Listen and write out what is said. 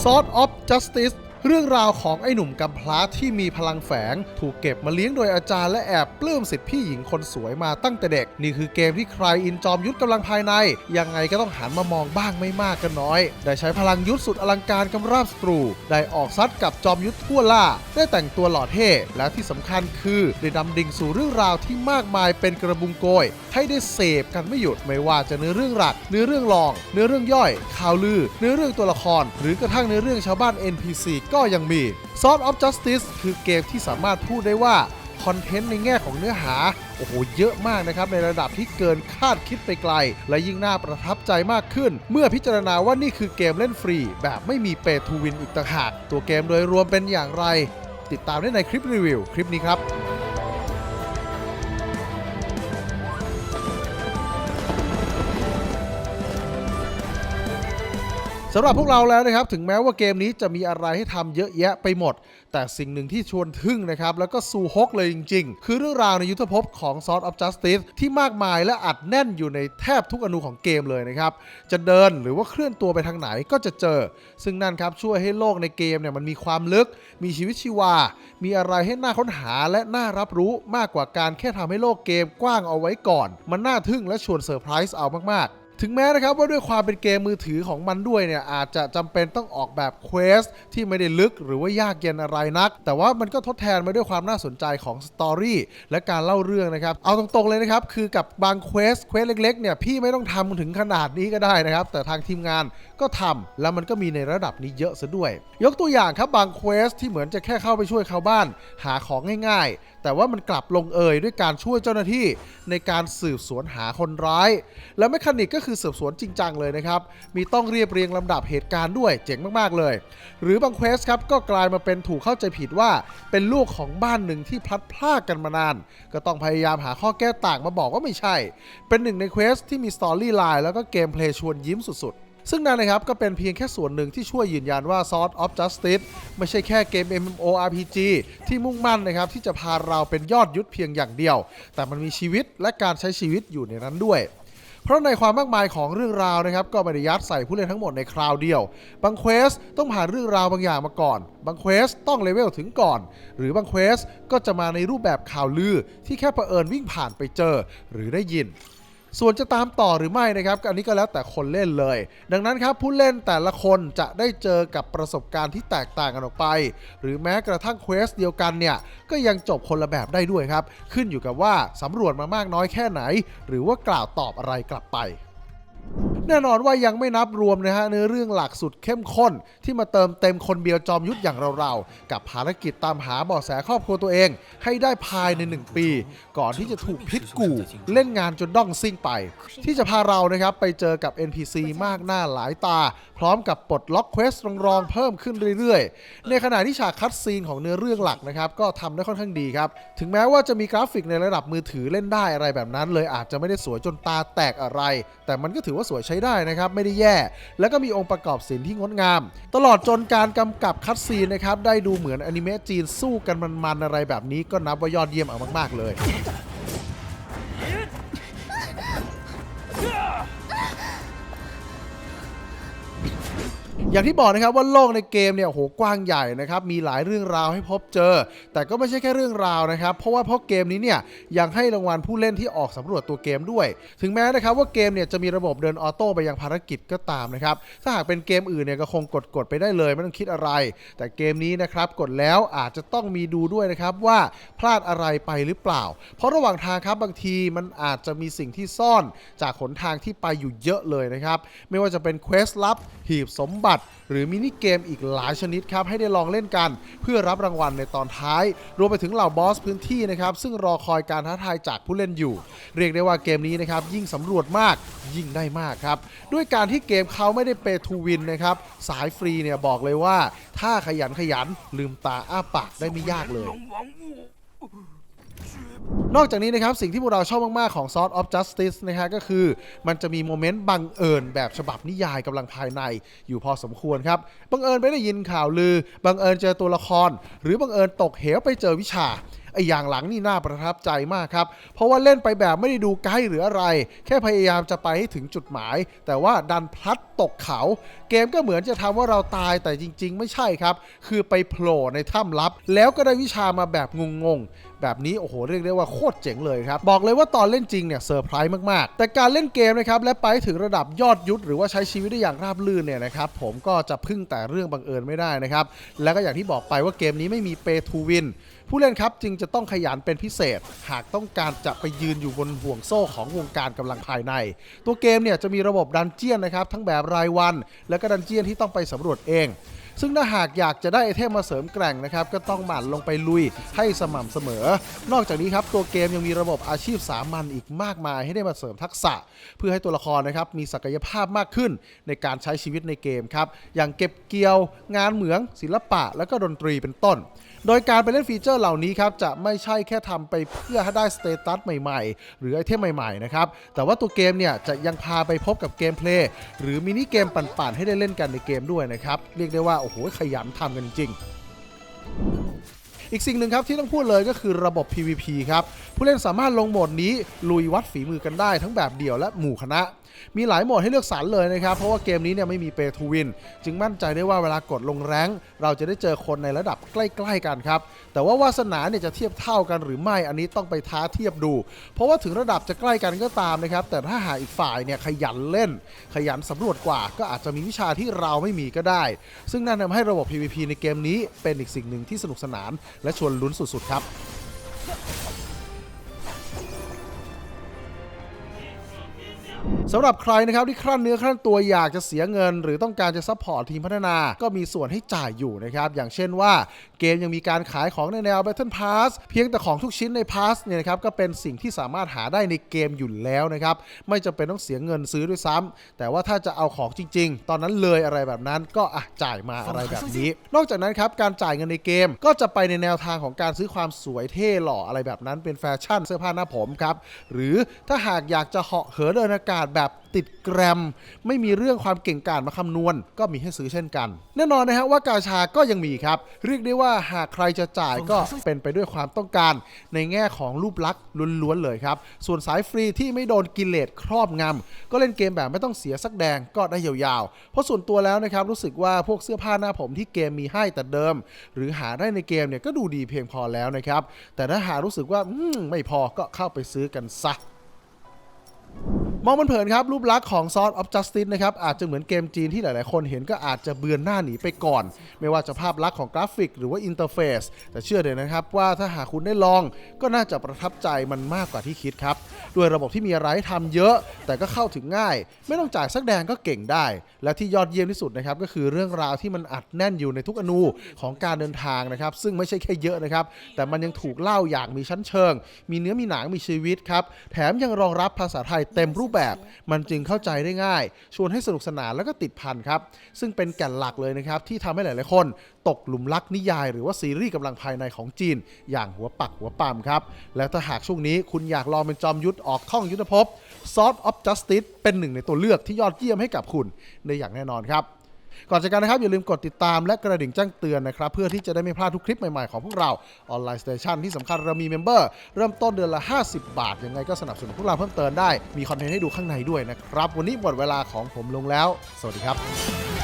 Sword of Justice เรื่องราวของไอ้หนุ่มกำพร้าที่มีพลังแฝง ถูกเก็บมาเลี้ยงโดยอาจารย์และแอบปลื้มสิทธิพี่หญิงคนสวยมาตั้งแต่เด็ก นี่คือเกมที่ใครอินจอมยุทธกำลังภายใน ยังไงก็ต้องหันมามองบ้างไม่มากก็น้อย ได้ใช้พลังยุทธสุดอลังการกำราบศัตรู ได้ออกซัดกับจอมยุทธทั่วล่า ได้แต่งตัวหล่อเท่ และที่สำคัญคือได้ดำดิ่งสู่เรื่องราวที่มากมายเป็นกระบุงโกย ให้ได้เสพกันไม่หยุดไม่ว่าจะเนื้อเรื่องหลัก เนื้อเรื่องรอง เนื้อเรื่องย่อย ข่าวลือ เนื้อเรื่องตัวละคร หรือกระทั่งเนื้อเรื่องชาวบ้าน NPC ก็ยังมี s o f t of Justice คือเกมที่สามารถพูดได้ว่า คอนเทนต์ในแง่ของเนื้อหา โอ้โห เยอะมากนะครับ ในระดับที่เกินคาดคิดไปไกล และยิ่งน่าประทับใจมากขึ้น เมื่อพิจารณาว่านี่คือเกมเล่นฟรี แบบไม่มีเปทูวินอีกต่างหาก ตัวเกมโดยรวมเป็นอย่างไร ติดตามได้ในคลิปรีวิว คลิปนี้ครับ สำหรับพวกเราแล้วนะครับถึงแม้ว่าเกมนี้จะมีอะไรให้ทำเยอะแยะไปหมด แต่สิ่งหนึ่งที่ชวนทึ่งนะครับแล้วก็ซูฮกเลยจริง ๆ คือเรื่องราวในยุทธภพของ Sword of Justice ที่มากมายและอัดแน่นอยู่ในแทบทุกอนูของเกมเลยนะครับจะเดินหรือว่าเคลื่อนตัวไปทางไหนก็จะเจอ ซึ่งนั่นครับช่วยให้โลกในเกมเนี่ยมันมีความลึก มีชีวิตชีวา มีอะไรให้น่าค้นหาและน่ารับรู้มากกว่าการแค่ทำให้โลกเกมกว้างเอาไว้ก่อน มันน่าทึ่งและชวนเซอร์ไพรส์เอามากๆ ถึงแม้นะครับว่าด้วยความเป็นเกมมือถือของมันด้วยเนี่ยอาจจะจำเป็นต้องออกแบบเควสที่ไม่ได้ลึกหรือว่ายากเย็นอะไรนัก แต่ว่ามันก็ทดแทนมาด้วยความน่าสนใจของสตอรี่และการเล่าเรื่องนะครับ เอาตรงๆเลยนะครับ คือกับบางเควสเควสเล็กๆเนี่ยพี่ไม่ต้องทำถึงขนาดนี้ก็ได้นะครับ แต่ทางทีมงานก็ทำแล้วมันก็มีในระดับนี้เยอะซะด้วย ยกตัวอย่างครับบางเควสที่เหมือนจะแค่เข้าไปช่วยชาวบ้าน หาของง่ายๆแต่ว่ามันกลับลงเอยด้วยการช่วยเจ้าหน้าที่ในการสืบสวนหาคนร้าย และแมคานิกก็คือสืบสวนจริงจังเลยนะครับ มีต้องเรียบเรียงลำดับเหตุการณ์ด้วยเจ๋งมากๆเลย หรือบางเควสครับก็กลายมาเป็นถูกเข้าใจผิดว่า เป็นลูกของบ้านหนึ่งที่พลัดพรากกันมานาน ก็ต้องพยายามหาข้อแก้ต่างมาบอกว่าไม่ใช่ เป็นหนึ่งในเควสที่มีสตอรี่ไลน์แล้วก็เกมเพลย์ชวนยิ้มสุดๆ ซึ่งนั่นนะครับก็เป็นเพียงแค่ส่วนหนึ่งที่ช่วยยืนยันว่า Sword of Justice ไม่ใช่แค่เกม MMORPG ที่มุ่งมั่นนะครับที่จะพาเราเป็นยอดยุทธเพียงอย่างเดียว แต่มันมีชีวิตและการใช้ชีวิตอยู่ในนั้นด้วย เพราะในความมากมายของเรื่องราวนะครับก็ไม่ได้ยัดใส่ผู้เล่นทั้งหมดในคราวเดียว บางเควสต้องผ่านเรื่องราวบางอย่างมาก่อน บางเควสต้องเลเวลถึงก่อน หรือบางเควสก็จะมาในรูปแบบข่าวลือที่แค่เผอิญวิ่งผ่านไปเจอหรือได้ยิน ส่วนจะตามต่อหรือไม่นะครับ อันนี้ก็แล้วแต่คนเล่นเลย ดังนั้นครับผู้เล่นแต่ละคนจะได้เจอกับประสบการณ์ที่แตกต่างกันออกไป หรือแม้กระทั่งเควสเดียวกันเนี่ย ก็ยังจบคนละแบบได้ด้วยครับ ขึ้นอยู่กับว่าสำรวจมามากน้อยแค่ไหน หรือว่ากล่าวตอบอะไรกลับไป แน่นอนว่ายังไม่นับรวมนะฮะเนื้อเรื่องหลักสุดเข้มข้น ที่มาเติมเต็มคนเบียวจอมยุทธอย่างเราๆ กับภารกิจตามหาเบาะแสครอบครัวตัวเอง ให้ได้ภายใน 1 ปี ก่อนที่จะถูกพิษกูเล่นงานจนด้องซิ่งไป ที่จะพาเรานะครับไปเจอกับ NPC มากหน้าหลายตา พร้อมกับปลดล็อกเควสรองๆเพิ่มขึ้นเรื่อยๆ ในขณะที่ฉากคัดซีนของเนื้อเรื่องหลักนะครับก็ทำได้ค่อนข้างดีครับถึงแม้ว่าจะมีกราฟิกในระดับมือถือเล่นได้อะไรแบบนั้น เลยอาจจะไม่ได้สวยจนตาแตกอะไร แต่มันก็ถือว่าสวยใช้ได้นะครับไม่ได้แย่ แล้วก็มีองค์ประกอบศิลป์ที่งดงาม ตลอดจนการกำกับคัดซีนนะครับได้ดูเหมือนอนิเมะจีนสู้กันมันๆอะไรแบบนี้ก็นับว่ายอดเยี่ยมเอามากๆเลย อย่างที่บอกนะครับว่าโลกในเกมเนี่ยโหกว้างใหญ่นะครับมีหลายเรื่องราวให้พบเจอ แต่ก็ไม่ใช่แค่เรื่องราวนะครับ เพราะว่าเพราะเกมนี้เนี่ยยังให้รางวัลผู้เล่นที่ออกสำรวจตัวเกมด้วย ถึงแม้นะครับว่าเกมเนี่ยจะมีระบบเดินออโต้ไปยังภารกิจก็ตามนะครับถ้าหากเป็นเกมอื่นเนี่ยก็คงกดกดๆไปได้เลยไม่ต้องคิดอะไร แต่เกมนี้นะครับกดแล้วอาจจะต้องมีดูด้วยนะครับว่าพลาดอะไรไปหรือเปล่า เพราะระหว่างทางครับบางทีมันอาจจะมีสิ่งที่ซ่อนจากหนทางที่ไปอยู่เยอะเลยนะครับไม่ว่าจะเป็นเควสลับหีบสมบัตัติ หรือมินิเกมอีกหลายชนิดครับให้ได้ลองเล่นกัน เพื่อรับรางวัลในตอนท้าย รวมไปถึงเหล่าบอสพื้นที่นะครับซึ่งรอคอยการท้าทายจากผู้เล่นอยู่ เรียกได้ว่าเกมนี้นะครับยิ่งสำรวจมากยิ่งได้มากครับด้วยการที่เกมเขาไม่ได้เปทูวินนะครับสายฟรีเนี่ยบอกเลยว่า ถ้าขยันขยันลืมตาอ้าปากได้ไม่ยากเลย นอกจากนี้นะครับสิ่งที่พวกเราชอบมาก ๆ ของ Sword of Justice นะฮะก็คือมันจะมีโมเมนต์บังเอิญแบบฉบับนิยายกำลังภายในอยู่พอสมควรครับ บังเอิญไปได้ยินข่าวลือ บังเอิญเจอตัวละคร หรือบังเอิญตกเหวไปเจอวิชาไอ้อย่างหลังนี่น่าประทับใจมากครับ เพราะว่าเล่นไปแบบไม่ได้ดูไกด์หรืออะไร แค่พยายามจะไปให้ถึงจุดหมาย แต่ว่าดันพลัดตกเขา เกมก็เหมือนจะทำว่าเราตายแต่จริง ๆ ไม่ใช่ครับ คือไปโผล่ในถ้ำลับ แล้วก็ได้วิชามาแบบงงๆ แบบนี้โอ้โหเรียกได้ว่าโคตรเจ๋งเลยครับ บอกเลยว่าตอนเล่นจริงเนี่ยเซอร์ไพรส์มากๆ แต่การเล่นเกมนะครับและไปถึงระดับยอดยุทธหรือว่าใช้ชีวิตได้อย่างราบรื่นเนี่ยนะครับผมก็จะพึ่งแต่เรื่องบังเอิญไม่ได้นะครับแล้วก็อย่างที่บอกไปว่าเกมนี้ไม่มีเปทูวินผู้เล่นครับจึงจะต้องขยันเป็นพิเศษ หากต้องการจะไปยืนอยู่บนห่วงโซ่ของวงการกำลังภายใน ตัวเกมเนี่ยจะมีระบบดันเจียนนะครับทั้งแบบรายวัน และก็ดันเจียนที่ต้องไปสำรวจเอง ซึ่งถ้าหากอยากจะได้ไอเทมมาเสริมแกร่งนะครับก็ต้องหมั่นลงไปลุยให้สม่ำเสมอ นอกจากนี้ครับตัวเกมยังมีระบบอาชีพสามัญอีกมากมาย ให้ได้มาเสริมทักษะ เพื่อให้ตัวละครนะครับมีศักยภาพมากขึ้นในการใช้ชีวิตในเกมครับอย่างเก็บเกี่ยว งานเหมืองศิลปะ และก็ดนตรีเป็นต้น โดยการไปเล่นฟีเจอร์เหล่านี้ครับจะไม่ใช่แค่ทำไปเพื่อให้ได้สเตตัสใหม่ๆ หรือไอเทมใหม่ๆนะครับแต่ว่าตัวเกมเนี่ยจะยังพาไปพบกับเกมเพลย์หรือมินิเกมปั่นๆให้ได้เล่นกันในเกมด้วยนะครับเรียกได้ว่าโอ้โหขยันทำกันจริงอีกสิ่งหนึ่งครับที่ต้องพูดเลยก็คือระบบ PVP ครับ ผู้เล่นสามารถลงโหมดนี้ลุยวัดฝีมือกันได้ทั้งแบบเดี่ยวและหมู่คณะ มีหลายโหมดให้เลือกสรรเลยนะครับ เพราะว่าเกมนี้เนี่ยไม่มีเปทูวิน จึงมั่นใจได้ว่าเวลากดลงแรงเราจะได้เจอคนในระดับใกล้ๆกันครับ แต่ว่าวาสนาเนี่ยจะเทียบเท่ากันหรือไม่อันนี้ต้องไปท้าเทียบดู เพราะว่าถึงระดับจะใกล้กันก็ตามนะครับ แต่ถ้าหาอีกฝ่ายเนี่ยขยันเล่น ขยันสำรวจกว่า ก็อาจจะมีวิชาที่เราไม่มีก็ได้ ซึ่งนั่นทำให้ระบบ PVP ในเกมนี้เป็นอีกสิ่งหนึ่งที่สนุกสนาน และชวนลุ้นสุดๆครับ สำหรับใครนะครับที่ครั่นเนื้อครั่นตัวอยากจะเสียเงิน หรือต้องการจะซัพพอร์ตทีมพัฒนาก็มีส่วนให้จ่ายอยู่นะครับอย่างเช่นว่า เกมยังมีการขายของในแนว Battle Pass เพียงแต่ของทุกชิ้นใน Pass เนี่ยนะครับก็เป็นสิ่งที่สามารถหาได้ในเกมอยู่แล้วนะครับ ไม่จำเป็นต้องเสียเงินซื้อด้วยซ้ำแต่ว่าถ้าจะเอาของจริง ๆ ตอนนั้นเลยอะไรแบบนั้นก็อะจ่ายมาอะไรแบบนี้ นอกจากนั้นครับการจ่ายเงินในเกมก็จะไปในแนวทางของการซื้อความสวยเท่หล่ออะไรแบบนั้นเป็นแฟชั่นเสื้อผ้าหน้าผมครับหรือถ้าหากอยากจะเหาะเหินเดินอากาศแบบติดแกรม ไม่มีเรื่องความเก่งกาจมาคำนวณ ก็มีให้ซื้อเช่นกัน แน่นอนนะฮะว่ากาชาก็ยังมีครับ เรียกได้ว่าหากใครจะจ่ายก็เป็นไปด้วยความต้องการ ในแง่ของรูปลักษณ์ล้วนๆเลยครับ ส่วนสายฟรีที่ไม่โดนกิเลสครอบงำก็เล่นเกมแบบไม่ต้องเสียสักแดงก็ได้ยาวๆ เพราะส่วนตัวแล้วนะครับรู้สึกว่าพวกเสื้อผ้าหน้าผมที่เกมมีให้แต่เดิม หรือหาได้ในเกมเนี่ยก็ดูดีเพียงพอแล้วนะครับแต่ถ้าหารู้สึกว่าอมไม่พอก็เข้าไปซื้อกันซะ มองมันเผินครับ รูปลักษณ์ของ Sword of Justice นะครับ อาจจะเหมือนเกมจีนที่หลาย ๆ คนเห็นก็อาจจะเบือนหน้าหนีไปก่อน ไม่ว่าจะภาพลักษณ์ของกราฟิกหรือว่าอินเทอร์เฟซแต่เชื่อเลยนะครับว่าถ้าหากคุณได้ลองก็น่าจะประทับใจมันมากกว่าที่คิดครับ ด้วยระบบที่มีอะไรให้ทำเยอะ แต่ก็เข้าถึงง่าย ไม่ต้องจ่ายสักแดงก็เก่งได้ และที่ยอดเยี่ยมที่สุดนะครับก็คือเรื่องราวที่มันอัดแน่นอยู่ในทุกอนูของการเดินทางนะครับซึ่งไม่ใช่แค่เยอะนะครับแต่มันยังถูกเล่าอย่างมีชั้นเชิง มีเนื้อมีหนังมีชีวิตครับแถมยังรองรับภาษาไทยเต็มรูปแบบ มันจึงเข้าใจได้ง่าย ชวนให้สนุกสนานแล้วก็ติดพันครับ ซึ่งเป็นแก่นหลักเลยนะครับ ที่ทำให้หลาย ๆ คน ตกหลุมรักนิยาย หรือว่าซีรีส์กำลังภายในของจีน อย่างหัวปักหัวปามครับ แล้วถ้าหากช่วงนี้คุณอยากลองเป็นจอมยุทธออกท่องยุทธภพ Sword of Justice เป็นหนึ่งในตัวเลือกที่ยอดเยี่ยมให้กับคุณได้อย่างแน่นอนครับ ก่อนจากกันนะครับ อย่าลืมกดติดตามและกระดิ่งแจ้งเตือนนะครับ เพื่อที่จะได้ไม่พลาดทุกคลิปใหม่ ๆ ของพวกเราออนไลน์สเตชันที่สำคัญเรามีเมมเบอร์เริ่มต้นเดือนละ 50 บาท ยังไงก็สนับสนุนพวกเราเพิ่มเติมได้มีคอนเทนต์ให้ดูข้างในด้วยนะครับ วันนี้หมดเวลาของผมลงแล้ว สวัสดีครับ